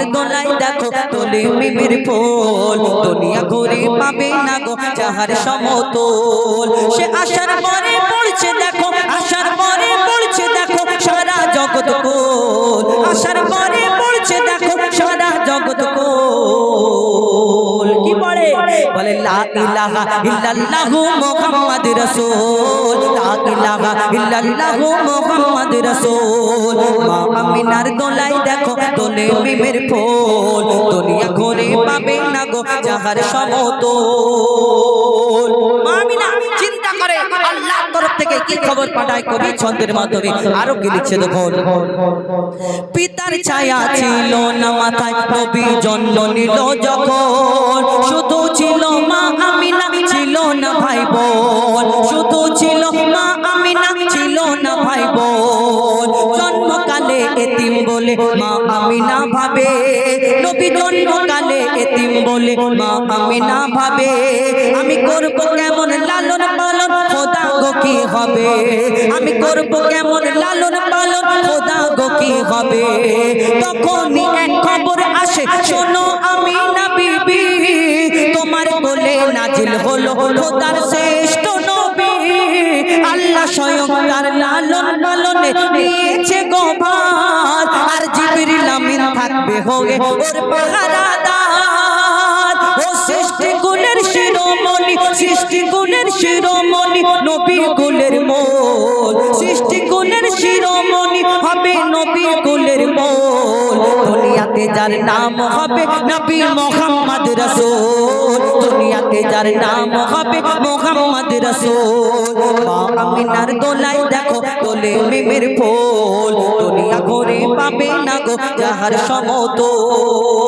আমিনার গলায় দেখো তোলে মিমের ফুল। দুনিয়া ঘুরে পাবে না গো যাহার সমতল। সে আসার পরে পড়ছে দেখো আসার পরে পড়ছে দেখো সারা জগৎ আসার পরে আমিনার দেখো, তোলে দুনিয়া পাবে না গো যাহার খবর ছন্দের আরও কি পিতার ছায়া ছিল না মাথায় কবি জন্ম নিল যখন। বলে মা আমিনা ভাবে নবী জন্মকালে এতিম বলে মা আমিনা ভাবে আমি করব কেমন লালন পালন খোদা গো কি হবে? আমি করব কেমন লালন পালন খোদা গো কি হবে? তখনই এক খবর আসে শোনো আমি না বিবি তোমার বলে নাজিল হলো খোদার শ্রেষ্ঠ নবী। আল্লাহ স্বয়ং তার লালন পালনে নিয়েছে হয়ে ওর পাহারা পাহারাদার ও সৃষ্টি শিরোমণি সৃষ্টি গুণের শিরোমণি নবী কুলের মোল। সৃষ্টি গুণের শিরোমণি হবে নবী কুলের মোল। দুনিয়াতে যার নাম হবে নবী মোহাম্মদ রসুল। দুনিয়াতে যার নাম হবে মোহাম্মদ রসুল। আমিনার দোলাই দেখো তোলে মিমের ফুল। দুনিয়া ঘুরে পাবে না গো যাহার সমতল।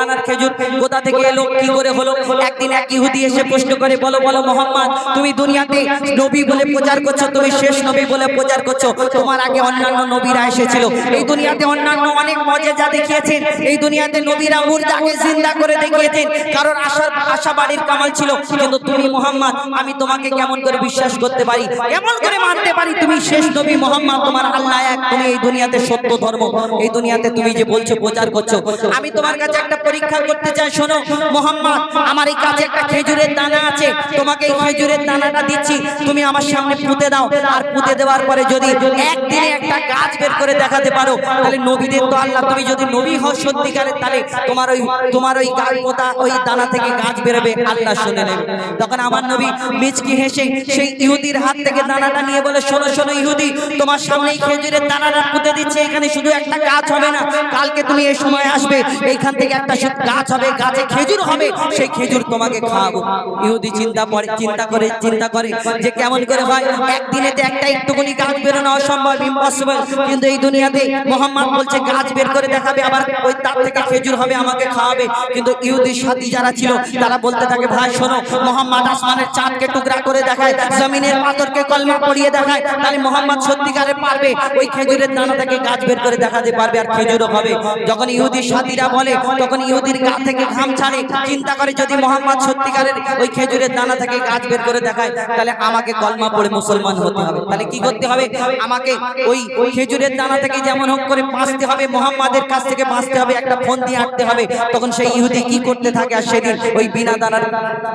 এই দানার খেজুর কোথা থেকে এলো? কি করে হলো? একদিন এক ইহুদি এসে প্রশ্ন করে, বলো বলো, মোহাম্মদ, তুমি দুনিয়াতে নবী বলে প্রচার করছ, তুমি শেষ নবী বলে প্রচার করছ। তোমার আগে অন্যান্য নবীরা এসেছিল। এই দুনিয়াতে অন্যান্য অনেক মজেজা দেখিয়েছেন। এই দুনিয়াতে নবীরা মুর্দাকে জিন্দা করে দেখিয়েছেন। কারণ আশার আশা বাড়ির কামাল ছিল। কিন্তু তুমি, মোহাম্মদ, আমি তোমাকে কেমন করে বিশ্বাস করতে পারি? কেমন করে মানতে পারি? তুমি শেষ নবী, মোহাম্মদ, তোমার আল্লাহ এক। তুমি এই দুনিয়াতে সত্য ধর্ম। এই দুনিয়াতে তুমি যে বলছো, প্রচার করছ। আমি তোমার কাছে একটা পরীক্ষা করতে চাই শোনো, মোহাম্মদ, আমার এই কাছে একটা খেজুরের দানা আছে। তোমাকে এই খেজুরের দানাটা দিচ্ছি, তুমি আমার সামনে পুঁতে দাও। আর পুঁতে দেওয়ার পরে যদি একদিনে একটা গাছ বের করে দেখাতে পারো, তাহলে নবীদের তো আল্লাহ, তুমি যদি নবী হও সত্যিকারের, তাহলে তোমার ওই তোমার ওই গাছ পোতা ওই দানা থেকে গাছ বেরোবে, আল্লাহ শুনে নেবে। তখন আমার নবী মিচকি হেসে সেই ইহুদির হাত থেকে দানাটা নিয়ে বলে, শোনো শোনো ইহুদি, তোমার সামনে এই খেজুরের দানাটা পুঁতে দিচ্ছে, এখানে শুধু একটা গাছ হবে না, কালকে তুমি এই সময় আসবে, এইখান থেকে একটা গাছ হবে গাছে খেজুর হবে সেই খেজুর তোমাকে খাওয়াবো। ইহুদি চিন্তা করে চিন্তা করে চিন্তা করে যে কেমন করে হয় একদিনে তো একটা একটুকুনি গাছ বেরোনো অসম্ভব ইম্পসিবল কিন্তু এই দুনিয়াতে মোহাম্মদ বলছে গাছ বের করে দেখাবে আবার ওই তার থেকে খেজুর হবে আমাকে খাওয়াবে। কিন্তু ইহুদির সাথী যারা ছিল তারা বলতে থাকে ভাই শোনো মোহাম্মদ আসমানের চাঁদকে টুকরা করে দেখায় জমিনের পাথরকে কলমা পড়িয়ে দেখায় তাহলে মোহাম্মদ সত্যিকারে পারবে ওই খেজুরের দানা থেকে গাছ বের করে দেখাতে পারবে আর খেজুরও হবে। যখন ইহুদির সাথীরা বলে তখন ইহুদির গা থেকে ঘাম ছাড়ে, চিন্তা করে যদি মোহাম্মদ সত্যিকারের ওই খেজুরের দানা থেকে গাছ বের করে দেখায়, তাহলে আমাকে কলমা পড়ে মুসলমান হতে হবে। তাহলে কি করতে হবে? আমাকে ওই খেজুরের দানা থেকে যেমন হোক করে বাঁচতে হবে, মোহাম্মদের কাছ থেকে বাঁচতে হবে, একটা ফোন দিয়ে আটতে হবে। তখন সেই ইহুদি কি করতে থাকে আর সেদিন ওই বিনা দানার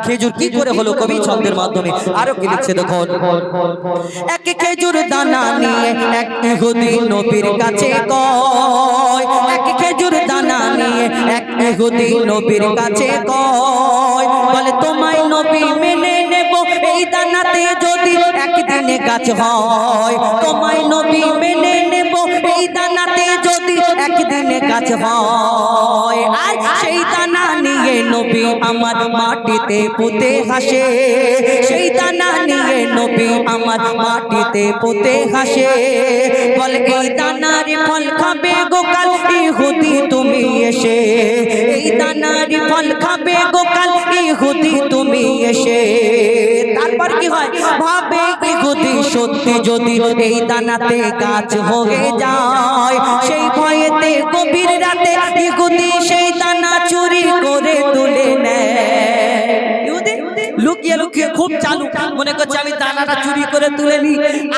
খেজুর কি করে হলো কবি ছন্দের মাধ্যমে? আরও কি লিখছে দেখুন। এক খেজুর দানা নিয়ে এক ইহুদি নবীর কাছে কয়, এক খেজুর দানা নিয়ে এক ইহুদি নবীর কাছে কয় বলে তোমায় নবী মেনে নেব। এই দানাতে যদি একদিনে গাছ হয় তোমায় নবী মেনে নেব। এই দানাতে যদি একদিনে গাছ হয় আর সেই দানা নিয়ে নবী আমার মাটিতে পুঁতে হাসে। সেই দানা নিয়ে নবী আমার মাটিতে পুঁতে হাসে। বলে এই দানার ফল খাবে গোকাল ইহুদি তুমি এসে, এই দানারি ফল খাবে গোকাল ইহুদি তুমি এসে। তারপর কি হয়? ভাবে ইহুদি সত্যি যদি এই দানাতে গাছ হয়ে যায়, সেই ভয়েতে কবির রাতে ইহুদি সেই দানা খুব চালু মনে করছে আমি দানাটা চুরি করে তুলে নি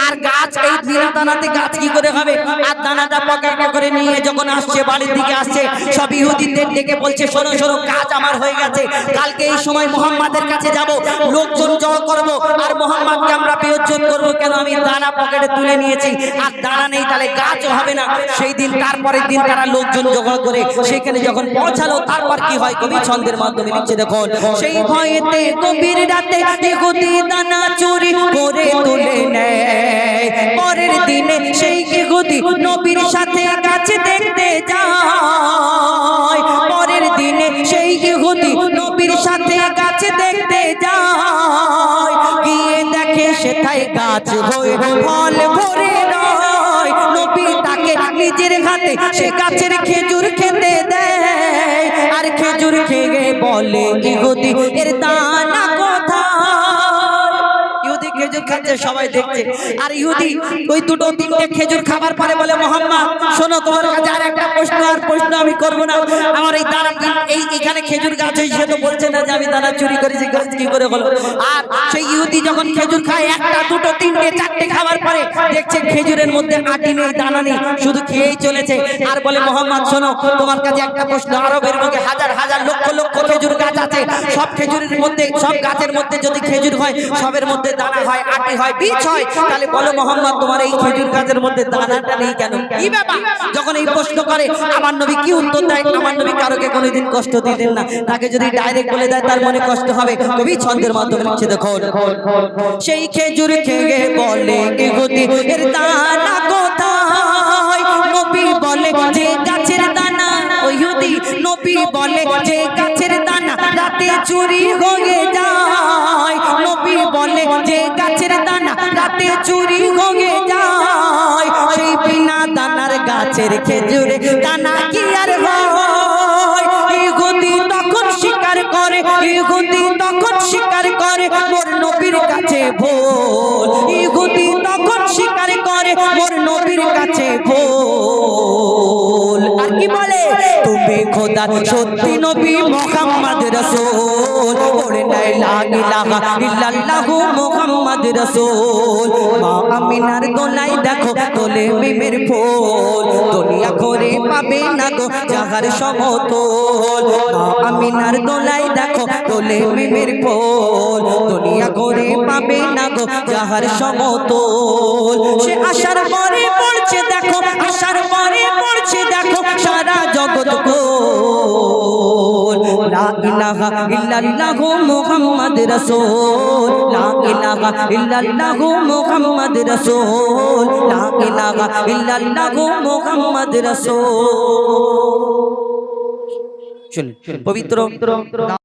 আর গাছ এই বিনা দানাতে গাছ কি করে হবে? আর দানাটা পকেটে করে নিয়ে যখন আসছে, বাড়ির দিকে আসছে, সব ইহুদিদের ডেকে বলছে, শোনো শোনো, কাজ আমার হয়ে গেছে। কালকে এই সময় মোহাম্মদের কাছে যাব। লোকজন জড়ো করব। আর মোহাম্মদকে আমরা বিয়োজন করব। কেন আমি দানা পকেটে তুলে নিয়েছি? আর দানা নেই, তাহলে গাছও হবে না। সেই দিন, তারপরের দিন তারা লোকজন জোগাড় করে সেখানে যখন পৌঁছালো, তারপর কি হয়? কবি ছন্দের মাধ্যমে লিখছে, দেখুন, সেই ভয়েতে গভীর রাতে ইহুদি দানা চুরি করে তুলে নেয়। পরের দিনে সেই ইহুদি নবীর সাথে কাছে দেখতে যায়। পরের দিনে সেই ইহুদি নবীর সাথে কাছে দেখতে যায়। গিয়ে দেখে সেটাই গাছ হয়ে ফল ভরে নয় নবী তাকে নিজের হাতে সে গাছের খেজুর খেতে দেয়। আর খেজুর খেয়ে বলে ইহুদি এর দানা খেজুর খাচ্ছে সবাই দেখছে। আর ইহুদি ওই দুটো তিনটে খেজুর খাবার পরে বলে মোহাম্মদ শোনো তোমার কাছে আর একটা প্রশ্ন আর প্রশ্ন আমি করব না। আমার এই দানা এই এখানে খেজুর গাছ হয়েছে তো বলছে না যে আমি দানা চুরি করেছি গাছ কি করে হলো? আর সেই ইহুদি যখন খেজুর খায় একটা দুটো তিনটে চারটে খাবার পরে দেখছে খেজুরের মধ্যে আটি নেই দানা নেই শুধু খেয়েই চলেছে। আর বলে মোহাম্মদ শোনো তোমার কাছে একটা প্রশ্ন আরবের বুকে হাজার হাজার লক্ষ লক্ষ খেজুর আছে। সব খেজুরের মধ্যে, সব গাছের মধ্যে যদি খেজুর হয়, সবের মধ্যে দানা হয়, আটি হয়, বীজ হয়, তাহলে বলো মোহাম্মদ, তোমার এই খেজুর গাছের মধ্যে দানাটা নেই কেন? কি ব্যাপার? যখন এই প্রশ্ন করে, আমার নবী কি উত্তর দেয়? আমার নবী কারোকে কোনোদিন কষ্ট দিতেন না। তাকে যদি ডাইরেক্ট বলে দেয়, তার মনে কষ্ট হবে। কবি ছন্দের মাধ্যমে লিখছে, দেখো। সেই খেজুর খেয়ে বলে কে গতি? এর দানা কোথায়? নবী বলে, যে গাছের দানা ওইহুদি নবী বলে, যে গাছের দানা চুরি হয়ে যায়। নবী বলে যে গাছের দানা রাতে চুরি হয়ে যায়। সেই বিনা দানার গাছের খেজুরে দানা কি আর ইহুদি তখন স্বীকার করে। ইহুদি তখন স্বীকার করে। মোর নবীর কাছে ভোল ইহুদি তখন স্বীকার করে। মোর নবীর কাছে ভোল আর কি বলে? তুমি খোদা সত্যি নবী মোহাম্মদ রসুল। ওরে নাই লা ইলাহা ইল্লাল্লাহু মোহাম্মদ রসুল। মা আমিনার গোলাই দেখো তোলে মিমের ফুল। দুনিয়া করে পাবে না গো যাহার সমতল। মা আমিনার দোলাই দেখো তোলে মিমের ফুল। দুনিয়া করে পাবে না গো যাহার সমতল। সে আসার পরে পড়ছে দেখো আসার ইলাহা ইল্লাল্লাহ মুহাম্মদ রাসূল। লা ইলাহা ইল্লাল্লাহ মুহাম্মদ রাসূল। লা ইলাহা ইল্লাল্লাহ মুহাম্মদ রাসূল। শুনুন পবিত্র